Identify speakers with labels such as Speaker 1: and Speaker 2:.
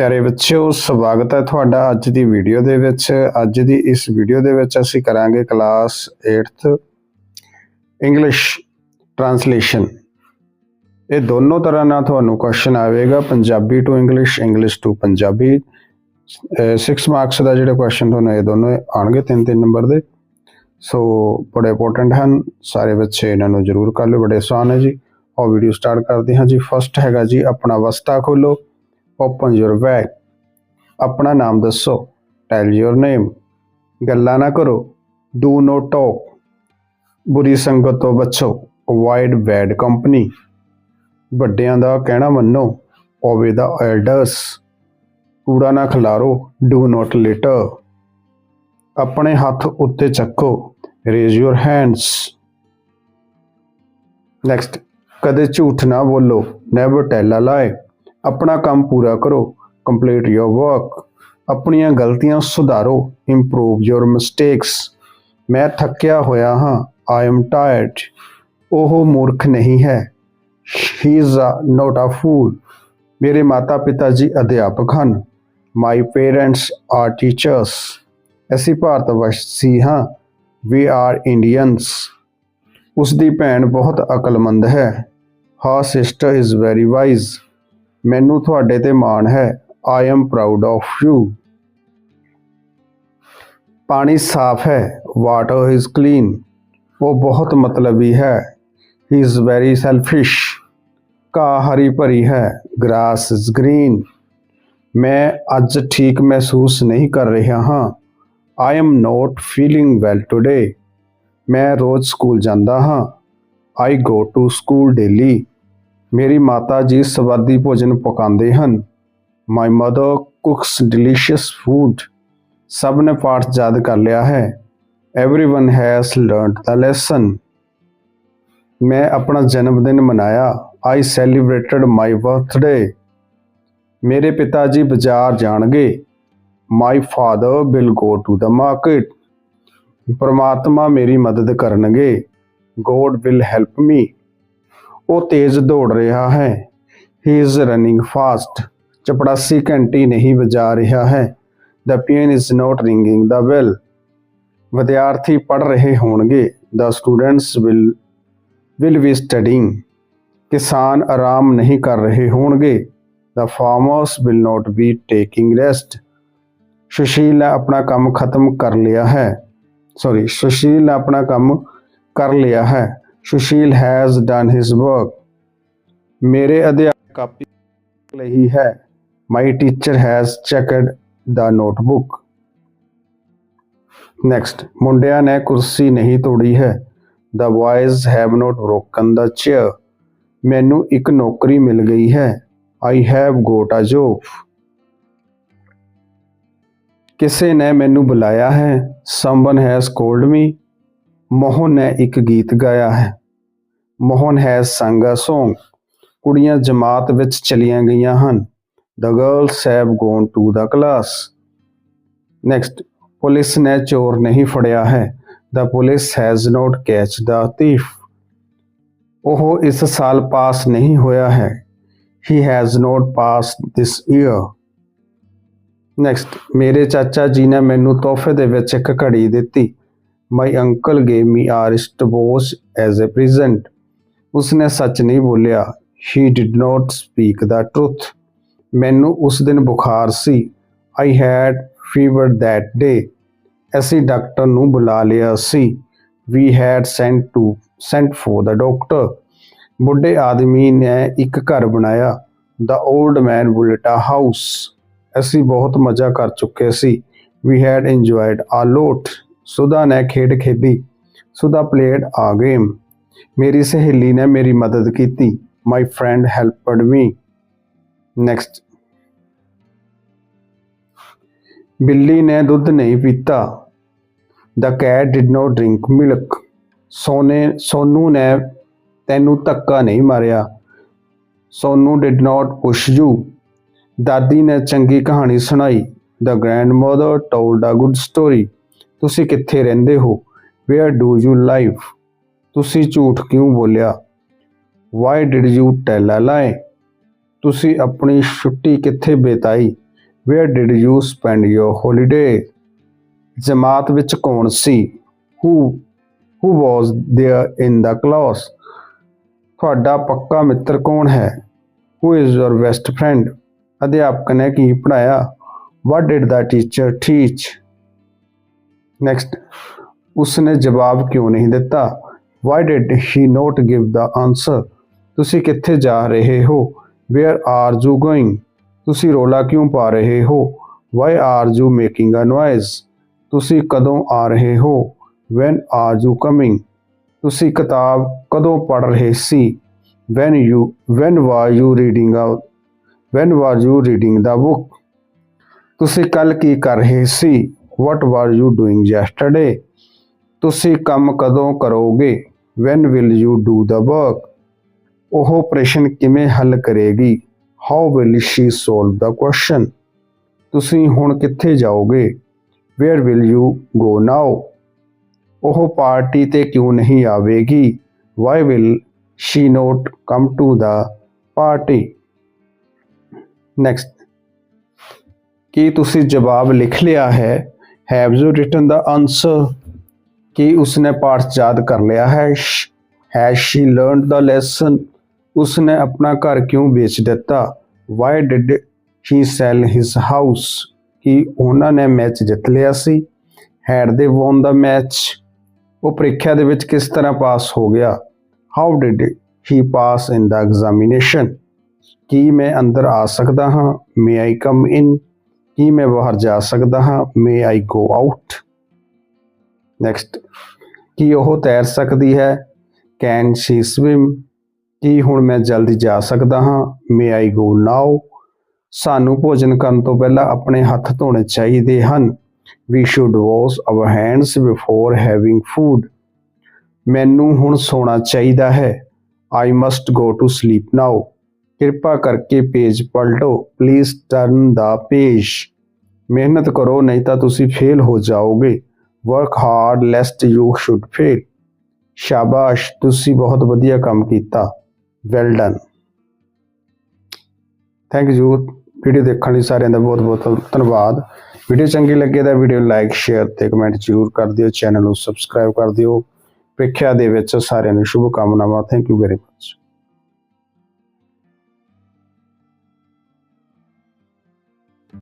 Speaker 1: ਪਿਆਰੇ ਬੱਚਿਓ, ਸਵਾਗਤ ਹੈ ਤੁਹਾਡਾ ਅੱਜ ਦੀ ਵੀਡੀਓ ਦੇ ਵਿੱਚ। ਅੱਜ ਦੀ ਇਸ ਵੀਡੀਓ ਦੇ ਵਿੱਚ ਅਸੀਂ ਕਰਾਂਗੇ ਕਲਾਸ 8th ਇੰਗਲਿਸ਼ ਟ੍ਰਾਂਸਲੇਸ਼ਨ ਇਹ ਦੋਨੋਂ ਤਰ੍ਹਾਂ ਨਾਲ ਤੁਹਾਨੂੰ ਕੁਐਸਚਨ ਆਵੇਗਾ, Punjabi to English English to Punjabi. 6 marks ਦਾ ਜਿਹੜਾ ਕੁਐਸਚਨ ਤੁਹਾਨੂੰ ਇਹ ਦੋਨੋਂ ਆਣਗੇ ਤਿੰਨ ਤਿੰਨ ਨੰਬਰ ਦੇ। ਸੋ ਬੜੇ ਇੰਪੋਰਟੈਂਟ ਹਨ। ਸਾਰੇ ਬੱਚੇ ਇਹਨਾਂ ਨੂੰ ਜ਼ਰੂਰ ਕਰ ਲਓ, ਬੜੇ ਆਸਾਨ ਹੈ ਜੀ। ਔਰ ਵੀਡੀਓ ਸਟਾਰਟ ਕਰਦੇ ਹਾਂ ਜੀ। ਫਸਟ ਹੈਗਾ ਜੀ, ਆਪਣਾ ਵਸਤਾ ਖੋਲੋ ਓਪਨ ਯੂਰ ਬੈਗ ਆਪਣਾ ਨਾਮ ਦੱਸੋ। ਟੈਲ ਯੋਰ ਨੇਮ ਗੱਲਾਂ ਨਾ ਕਰੋ। ਡੂ ਨੋ ਟਾਕ ਬੁਰੀ ਸੰਗਤ ਤੋਂ ਬਚੋ। ਅਵੋਇਡ ਬੈਡ ਕੰਪਨੀ ਵੱਡਿਆਂ ਦਾ ਕਹਿਣਾ ਮੰਨੋ। ਓਵੇ ਦਾ ਐਲਡਰਸ ਕੂੜਾ ਨਾ ਖਿਲਾਰੋ। ਡੂ ਨੋਟ ਲਿਟਰ ਆਪਣੇ ਹੱਥ ਉੱਤੇ ਚੱਕੋ। ਰੇਜ਼ ਯੋਰ ਹੈਂਡਸ ਨੈਕਸਟ ਕਦੇ ਝੂਠ ਨਾ ਬੋਲੋ। ਨੈਵਰ ਟੈਲ ਅ ਲਾਈ ਆਪਣਾ ਕੰਮ ਪੂਰਾ ਕਰੋ ਕੰਪਲੀਟ ਯੋਰ ਵਰਕ ਆਪਣੀਆਂ ਗਲਤੀਆਂ ਸੁਧਾਰੋ ਇੰਪਰੂਵ ਯੋਰ ਮਿਸਟੇਕਸ ਮੈਂ ਥੱਕਿਆ ਹੋਇਆ ਹਾਂ ਆਈ ਐਮ ਟਾਇਰਡ ਉਹ ਮੂਰਖ ਨਹੀਂ ਹੈ। ਹੀ ਇਜ਼ ਨੋਟ ਅ ਫੂਲ ਮੇਰੇ ਮਾਤਾ ਪਿਤਾ ਜੀ ਅਧਿਆਪਕ ਹਨ। ਮਾਈ ਪੇਰੈਂਟਸ ਆਰ ਟੀਚਰਸ ਅਸੀਂ ਭਾਰਤ ਵਾਸੀ ਹਾਂ। ਵੀ ਆਰ ਇੰਡੀਅਨਸ ਉਸ ਦੀ ਭੈਣ ਬਹੁਤ ਅਕਲਮੰਦ ਹੈ। ਹਾਂ ਸਿਸਟਰ ਇਜ਼ ਵੈਰੀ ਵਾਈਜ਼ ਮੈਨੂੰ ਤੁਹਾਡੇ ਤੇ ਮਾਣ ਹੈ। I am proud of you ਪਾਣੀ ਸਾਫ਼ ਹੈ। ਵਾਟਰ ਇਜ਼ ਕਲੀਨ ਉਹ ਬਹੁਤ ਮਤਲਬੀ ਹੈ। ਹੀ ਇਜ਼ ਵੈਰੀ ਸੈਲਫਿਸ਼ ਕਾ ਹਰੀ ਭਰੀ ਹੈ। ਗ੍ਰਾਸ ਇਜ਼ ਗ੍ਰੀਨ ਮੈਂ ਅੱਜ ਠੀਕ ਮਹਿਸੂਸ ਨਹੀਂ ਕਰ ਰਿਹਾ ਹਾਂ। I am not feeling well today ਮੈਂ ਰੋਜ਼ ਸਕੂਲ ਜਾਂਦਾ ਹਾਂ। I go to school daily ਮੇਰੀ ਮਾਤਾ ਜੀ ਸਵਾਦੀ ਭੋਜਨ ਪਕਾਉਂਦੇ ਹਨ my mother cooks delicious food ਸਭ ਨੇ ਪਾਠ ਯਾਦ ਕਰ ਲਿਆ ਹੈ everyone has learned the lesson ਮੈਂ ਆਪਣਾ ਜਨਮ ਦਿਨ ਮਨਾਇਆ ਆਈ ਸੈਲੀਬ੍ਰੇਟਡ ਮਾਈ ਬਰਥਡੇ ਮੇਰੇ ਪਿਤਾ ਜੀ ਬਾਜ਼ਾਰ ਜਾਣਗੇ my father will go to the market ਪਰਮਾਤਮਾ ਮੇਰੀ ਮਦਦ ਕਰਨਗੇ ਗੋਡ ਵਿਲ ਹੈਲਪ ਮੀ ਉਹ ਤੇਜ਼ ਦੌੜ ਰਿਹਾ ਹੈ। ਹੀ ਇਜ਼ ਰਨਿੰਗ ਫਾਸਟ ਚਪੜਾਸੀ ਘੰਟੀ ਨਹੀਂ ਵਜਾ ਰਿਹਾ ਹੈ। The pen is not ringing the bell ਵਿਦਿਆਰਥੀ ਪੜ ਰਹੇ ਹੋਣਗੇ। The students will will be studying ਕਿਸਾਨ ਆਰਾਮ ਨਹੀਂ ਕਰ ਰਹੇ ਹੋਣਗੇ। The farmers will not be taking rest Sushil ਨੇ ਆਪਣਾ ਕੰਮ ਖਤਮ ਕਰ ਲਿਆ ਹੈ। ਸੌਰੀ ਸੁਸ਼ੀਲ ਨੇ ਆਪਣਾ ਕੰਮ ਕਰ ਲਿਆ ਹੈ। Sushil has done his work ਮੇਰੇ ਅਧਿਆਪਕ ਕਾਪੀ ਲਈ ਹੈ। My teacher has checked the notebook next ਮੁੰਡਿਆਂ ਨੇ ਕੁਰਸੀ ਨਹੀਂ ਤੋੜੀ ਹੈ। The boys have not broken the chair ਮੈਨੂੰ ਇੱਕ ਨੌਕਰੀ ਮਿਲ ਗਈ ਹੈ। I have got a job ਕਿਸੇ ਨੇ ਮੈਨੂੰ ਬੁਲਾਇਆ ਹੈ। Someone has called me Mohan ਨੇ ਇੱਕ ਗੀਤ ਗਾਇਆ ਹੈ ਮੋਹਨ ਹੈ ਸੰਗਾ ਸੌਂਗ ਕੁੜੀਆਂ ਜਮਾਤ ਵਿੱਚ ਚਲੀਆਂ ਗਈਆਂ ਹਨ the girls have gone to the class next police ਨੇ ਚੋਰ ਨਹੀਂ ਫੜਿਆ ਹੈ the police has not catch the thief ਉਹ ਇਸ ਸਾਲ ਪਾਸ ਨਹੀਂ ਹੋਇਆ ਹੈ he has not pass this year next ਮੇਰੇ ਚਾਚਾ ਜੀ ਨੇ ਮੈਨੂੰ ਤੋਹਫੇ ਦੇ ਵਿੱਚ ਇੱਕ ਘੜੀ ਦਿੱਤੀ my uncle gave me a wrist divorce as a present ਉਸਨੇ ਸੱਚ ਨਹੀਂ ਬੋਲਿਆ he did not speak the truth ਮੈਨੂੰ ਉਸ ਦਿਨ ਬੁਖਾਰ ਸੀ I had fever that day ਅਸੀਂ ਡਾਕਟਰ ਨੂੰ ਬੁਲਾ ਲਿਆ ਸੀ we had sent to sent for the doctor ਬੁੱਢੇ ਆਦਮੀ ਨੇ ਇੱਕ ਘਰ ਬਣਾਇਆ ਦਾ 올ਡ ਮੈਨ ਬੁਲਟਾ ਹਾਊਸ ਅਸੀਂ ਬਹੁਤ ਮਜ਼ਾ ਕਰ ਚੁੱਕੇ ਸੀ ਵੀ ਹੈਡ ਇੰਜੋਇਡ ਆ ਲੋਟ ਸੁਧਾ ਨੇ ਖੇਡ ਖੇਡੀ। ਸੁਧਾ played a game ਮੇਰੀ ਸਹੇਲੀ ਨੇ ਮੇਰੀ ਮਦਦ ਕੀਤੀ। My friend helped me. Next ਬਿੱਲੀ ਨੇ ਦੁੱਧ ਨਹੀਂ ਪੀਤਾ। The cat did not drink milk ਸੋਨੇ, ਸੋਨੂ ਨੇ ਤੈਨੂੰ ਧੱਕਾ ਨਹੀਂ ਮਾਰਿਆ। Sonu did not push you ਦਾਦੀ ਨੇ ਚੰਗੀ ਕਹਾਣੀ ਸੁਣਾਈ। The grandmother told a good story ਤੁਸੀਂ ਕਿੱਥੇ ਰਹਿੰਦੇ ਹੋ ਵੇਅਰ ਡੂ ਯੂ ਲਾਈਵ ਤੁਸੀਂ ਝੂਠ ਕਿਉਂ ਬੋਲਿਆ why did you tell a lie ਤੁਸੀਂ ਆਪਣੀ ਛੁੱਟੀ ਕਿੱਥੇ ਬਿਤਾਈ where did you spend your holiday ਜਮਾਤ ਵਿੱਚ ਕੌਣ ਸੀ ਹੂ ਹੂ ਵਾਸ देयर ਇਨ ਦਾ ਕਲਾਸ ਤੁਹਾਡਾ ਪੱਕਾ ਮਿੱਤਰ ਕੌਣ ਹੈ who is your best friend ਅਧਿਆਪਕ ਨੇ ਕੀ ਪੜਾਇਆ what did the teacher teach next ਉਸਨੇ ਜਵਾਬ ਕਿਉਂ ਨਹੀਂ ਦਿੱਤਾ why did he not give the answer ਤੁਸੀਂ ਕਿੱਥੇ ਜਾ ਰਹੇ ਹੋ ਵੇਅਰ ਆਰ ਯੂ ਗੋਇੰਗ ਤੁਸੀਂ ਰੋਲਾ ਕਿਉਂ ਪਾ ਰਹੇ ਹੋ why are you making a noise ਤੁਸੀਂ ਕਦੋਂ ਆ ਰਹੇ ਹੋ ਵੈਨ ਆਰ ਯੂ ਕਮਿੰਗ ਤੁਸੀਂ ਕਿਤਾਬ ਕਦੋਂ ਪੜ੍ਹ ਰਹੇ ਸੀ when you when were you reading ah when were you reading the book ਤੁਸੀਂ ਕੱਲ ਕੀ ਕਰ ਰਹੇ ਸੀ what were you doing yesterday ਤੁਸੀਂ ਕੰਮ ਕਦੋਂ ਕਰੋਗੇ when will you do the work ਉਹ ਪ੍ਰਸ਼ਨ ਕਿਵੇਂ ਹੱਲ ਕਰੇਗੀ how will she solve the question ਤੁਸੀਂ ਹੁਣ ਕਿੱਥੇ ਜਾਓਗੇ where will you go now ਉਹ ਪਾਰਟੀ ਤੇ ਕਿਉਂ ਨਹੀਂ ਆਵੇਗੀ why will she not come to the party next ਕੀ ਤੁਸੀਂ ਜਵਾਬ ਲਿਖ ਲਿਆ ਹੈ have you written the answer ਕੀ ਉਸਨੇ ਪਾਠ ਯਾਦ ਕਰ ਲਿਆ ਹੈ। Has she learned the lesson ਉਸਨੇ ਆਪਣਾ ਘਰ ਕਿਉਂ ਵੇਚ ਦਿੱਤਾ? Why did he sell his house ਕਿ ਉਹਨਾਂ ਨੇ ਮੈਚ ਜਿੱਤ ਲਿਆ ਸੀ। Had they won the match ਉਹ ਪ੍ਰੀਖਿਆ ਦੇ ਵਿੱਚ ਕਿਸ ਤਰ੍ਹਾਂ ਪਾਸ ਹੋ ਗਿਆ? How did he pass in the examination ਕੀ ਮੈਂ ਅੰਦਰ ਆ ਸਕਦਾ ਹਾਂ? ਮੇ ਆਈ ਕਮ ਇਨ ਕੀ ਮੈਂ ਬਾਹਰ ਜਾ ਸਕਦਾ ਹਾਂ? ਮੇ ਆਈ ਗੋ ਆਊਟ ਨੈਕਸਟ ਕੀ ਉਹ ਤੈਰ ਸਕਦੀ ਹੈ? ਕੈਨ ਸ਼ੀ ਸਵਿਮ ਕੀ ਹੁਣ ਮੈਂ ਜਲਦੀ ਜਾ ਸਕਦਾ ਹਾਂ? ਮੇ ਆਈ ਗੋ ਨਾਓ ਸਾਨੂੰ ਭੋਜਨ ਕਰਨ ਤੋਂ ਪਹਿਲਾਂ ਆਪਣੇ ਹੱਥ ਧੋਣੇ ਚਾਹੀਦੇ ਹਨ। We should wash our hands before having food ਮੈਨੂੰ ਹੁਣ ਸੌਣਾ ਚਾਹੀਦਾ ਹੈ। I must go to sleep now ਕਿਰਪਾ ਕਰਕੇ ਪੇਜ ਪਲਟੋ। ਪਲੀਜ਼ ਟਰਨ ਦਾ ਪੇਜ ਮਿਹਨਤ ਕਰੋ, ਨਹੀਂ ਤਾਂ ਤੁਸੀਂ ਫੇਲ ਹੋ ਜਾਓਗੇ। Work hard lest you should fail ਸ਼ਾਬਾਸ਼, ਤੁਸੀਂ ਬਹੁਤ ਵਧੀਆ ਕੰਮ ਕੀਤਾ। Well done thank you video ਦੇਖਣ ਲਈ ਸਾਰਿਆਂ ਦਾ ਬਹੁਤ ਬਹੁਤ ਧੰਨਵਾਦ। ਵੀਡੀਓ ਚੰਗੀ ਲੱਗੇ ਤਾਂ ਵੀਡੀਓ ਲਾਈਕ ਸ਼ੇਅਰ ਤੇ ਕਮੈਂਟ ਜ਼ਰੂਰ ਕਰ ਦਿਓ। ਚੈਨਲ ਨੂੰ ਸਬਸਕ੍ਰਾਈਬ ਕਰ ਦਿਓ। ਪ੍ਰੀਖਿਆ ਦੇ ਵਿੱਚ ਸਾਰਿਆਂ ਨੂੰ ਸ਼ੁਭ ਕਾਮਨਾਵਾਂ। Thank you very much